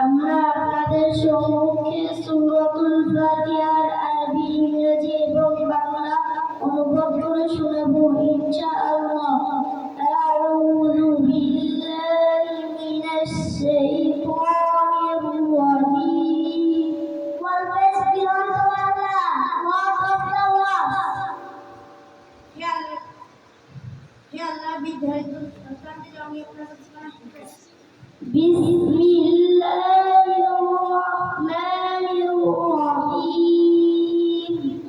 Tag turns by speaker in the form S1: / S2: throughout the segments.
S1: আমরা আপনাদের সম্মুখে بسم الله الرحمن الرحيم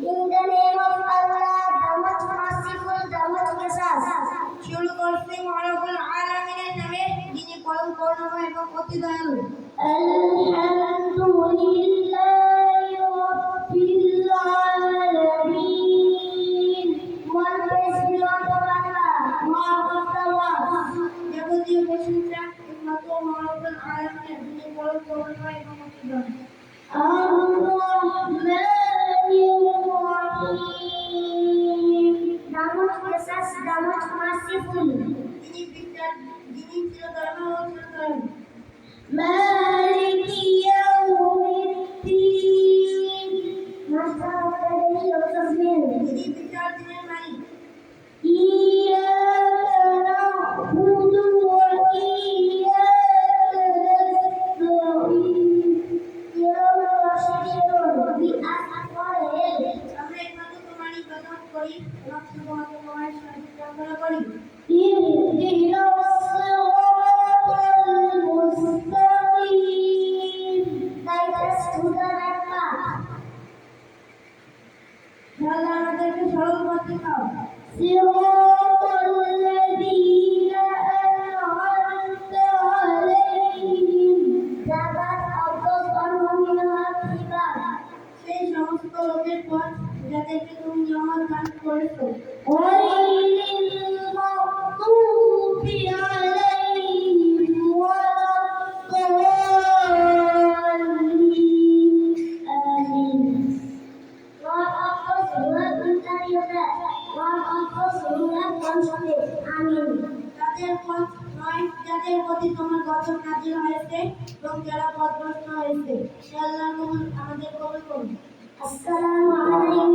S1: In the name of Allah, the much merciful, the much gracious.
S2: শুরু করছি মহারবুল আলামিনের নামে যিনি পরম করুণাময় এবং অতি দয়ালু
S1: الحمد
S2: যাবতীয় প্রশংসা একমাত্র মহান আয়ামে যিনি পরম করুণাময় এবং অতি দয়ালু
S1: That much was us, that much merciful.
S2: করি লক্ষ্য তোমাকে তোমার সাথে প্রার্থনা করি
S1: ইহদিনা সিরাতাল মুস্তাকিম Guide us to the right path.
S2: আল্লাহ আমাদেরকে সরল পথে
S1: দাও
S2: সিরাত সমস্ত লোকের পর যাদেরকে তুমি নিয়ামত দান করেছ যাদের প্রতি তোমার বছর নাজিল হয়েছে এবং যারা পদভ্রষ্ট হয়েছে। সে আল্লাহ আমাদের কবুল করুন।
S1: আসসালামু আলাইকুম